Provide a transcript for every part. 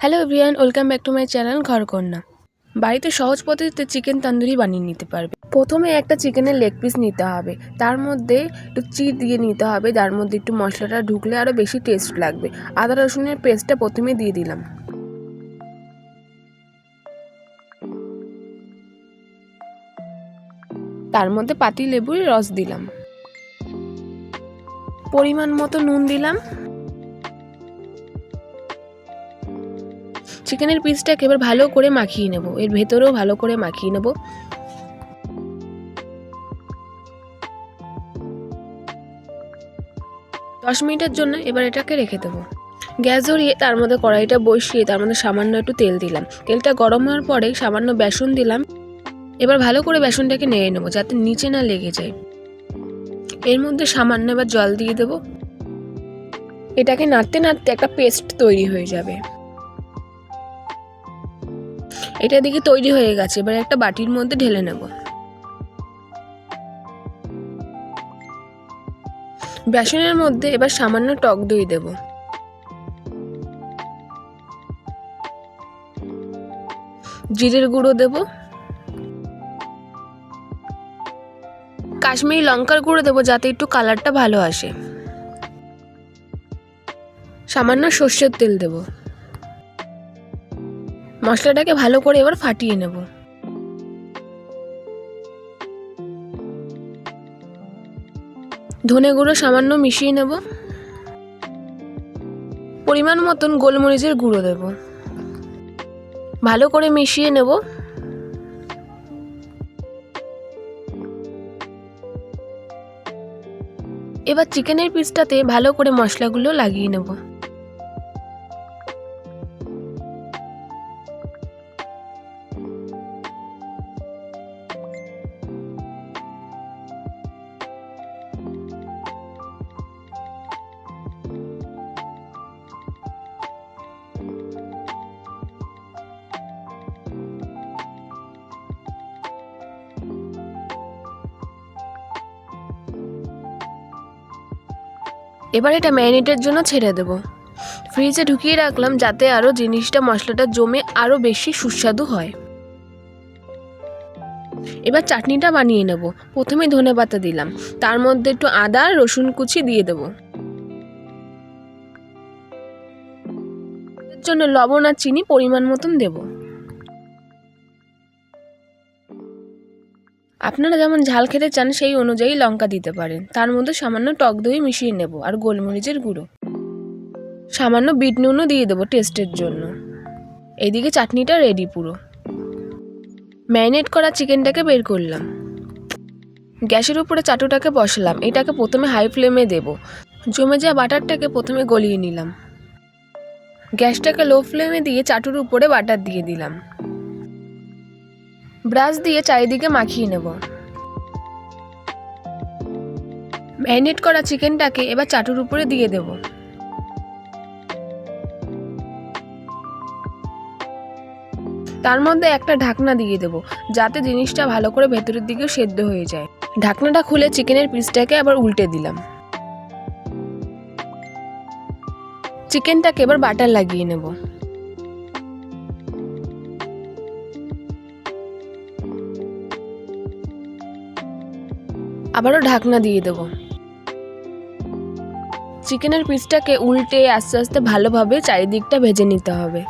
Hello everyone welcome back to my channel Gharkanya বাড়িতে সহজ পদ্ধতিতে চিকেন তান্দুরি বানিয়ে নিতে পারবে। প্রথমে একটা চিকেনের লেগ পিস নিতে হবে। তার মধ্যে একটু চিট দিয়ে নিতে হবে। তার মধ্যে একটু মশলাটা ঢুকলে আরও বেশি টেস্ট লাগবে। আদা রসুনের পেস্টটা প্রথমে দিয়ে দিলাম। তার মধ্যে পাতি লেবুর রস দিলাম। পরিমাণ মতো নুন দিলাম। চিকেনের পিসটাকে এবার ভালো করে মাখিয়ে নেব। এর ভেতরেও ভালো করে মাখিয়ে নেব। দশ মিনিটের জন্য এবার এটাকে রেখে দেবো। গ্যাস ধরিয়ে তার মধ্যে কড়াইটা বসিয়ে তার মধ্যে সামান্য একটু তেল দিলাম। তেলটা গরম হওয়ার পরে সামান্য বেসন দিলাম। এবার ভালো করে বেসনটাকে নেড়ে নেব যাতে নিচে না লেগে যায়। এর মধ্যে সামান্য এবার জল দিয়ে দেবো। এটাকে নাড়তে নাড়তে একটা পেস্ট তৈরি হয়ে যাবে। এটা দিকে তৈরি হয়ে গেছে। এবার একটা বাটির মধ্যে ঢেলে নেব। বেসনের মধ্যে এবার সামান্য টক দই দেব। জিরের গুঁড়ো দেব। কাশ্মীরি লঙ্কার গুঁড়ো দেবো যাতে একটু কালারটা ভালো আসে। সামান্য সর্ষের তেল দেবো। মশলাটাকে ভালো করে এবার ফাটিয়ে নেব। ধনে গুঁড়ো সামান্য মিশিয়ে নেব। পরিমাণ মতন গোলমরিচের গুঁড়ো দেব। ভালো করে মিশিয়ে নেব। এবার চিকেনের পিসটাতে ভালো করে মশলাগুলো লাগিয়ে নেব। এবার এটা ম্যারিনেটের জন্য ছেড়ে দেবো। ফ্রিজে ঢুকিয়ে রাখলাম যাতে আরও জিনিসটা, মশলাটা জমে আরও বেশি সুস্বাদু হয়। এবার চাটনিটা বানিয়ে নেব। প্রথমে ধনে পাতা দিলাম। তার মধ্যে একটু আদা, রসুন কুচি দিয়ে দেবো। জন্য লবণ আর চিনি পরিমাণ মতন দেব। আপনারা যেমন ঝাল খেতে চান, সেই অনুযায়ী লঙ্কা দিতে পারেন। তার মধ্যে সামান্য টক দই মিশিয়ে নেব আর গোলমরিচের গুঁড়ো। সামান্য বিট নুনও দিয়ে দেবো টেস্টের জন্য। এইদিকে চাটনিটা রেডি পুরো। ম্যারিনেট করা চিকেনটাকে বের করলাম। গ্যাসের উপরে চাটুটাকে বসালাম। এটাকে প্রথমে হাই ফ্লেমে দেব। জমে যাওয়া বাটারটাকে প্রথমে গলিয়ে নিলাম। গ্যাসটাকে লো ফ্লেমে দিয়ে চাটুর উপরে বাটার দিয়ে দিলাম। ব্রাশ দিয়ে চারিদিকে মাখিয়ে নেব। ম্যারিনেট করা চিকেনটাকে এবার চাটুর উপরে দিয়ে দেব। তার মধ্যে একটা ঢাকনা দিয়ে দেব, যাতে জিনিসটা ভালো করে ভেতরের দিকে সেদ্ধ হয়ে যায়। ঢাকনাটা খুলে চিকেনের পিসটাকে আবার উল্টে দিলাম। চিকেনটাকে এবার বাটার লাগিয়ে নেব। আবারও ঢাকনা দিয়ে দেবো। চিকেনের পিসটাকে উল্টে আস্তে আস্তে ভালোভাবে চারিদিকটা ভেজে নিতে হবে।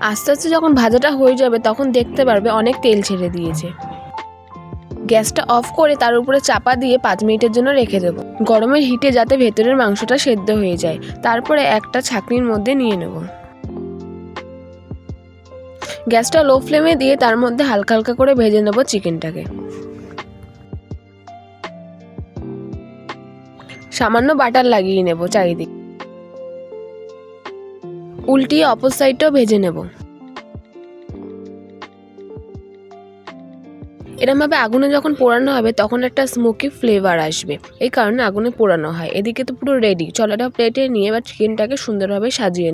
আস্তে আস্তে যখন ভাজাটা হয়ে যাবে, তখন দেখতে পারবে অনেক তেল ছেড়ে দিয়েছে। গ্যাসটা অফ করে তার উপরে চাপা দিয়ে পাঁচ মিনিটের জন্য রেখে দেবো। গরমের হিটে যাতে ভেতরের মাংসটা সেদ্ধ হয়ে যায়। তারপরে একটা ছাকনির মধ্যে নিয়ে নেব। গ্যাসটা লো ফ্লেমে দিয়ে তার মধ্যে হালকা হালকা করে ভেজে নেব চিকেনটাকে। সামান্য বাটার লাগিয়ে নেব চারিদিক। উল্টিয়ে অপর সাইডটাও ভেজে নেব। এরমভাবে আগুনে যখন পোড়ানো হবে, তখন একটা স্মোকি ফ্লেভার আসবে। এই কারণে আগুনে পোড়ানো হয়। এদিকে তো পুরো রেডি চলো এটা প্লেটে নিয়ে এবার চিকেনটাকে সুন্দরভাবে সাজিয়ে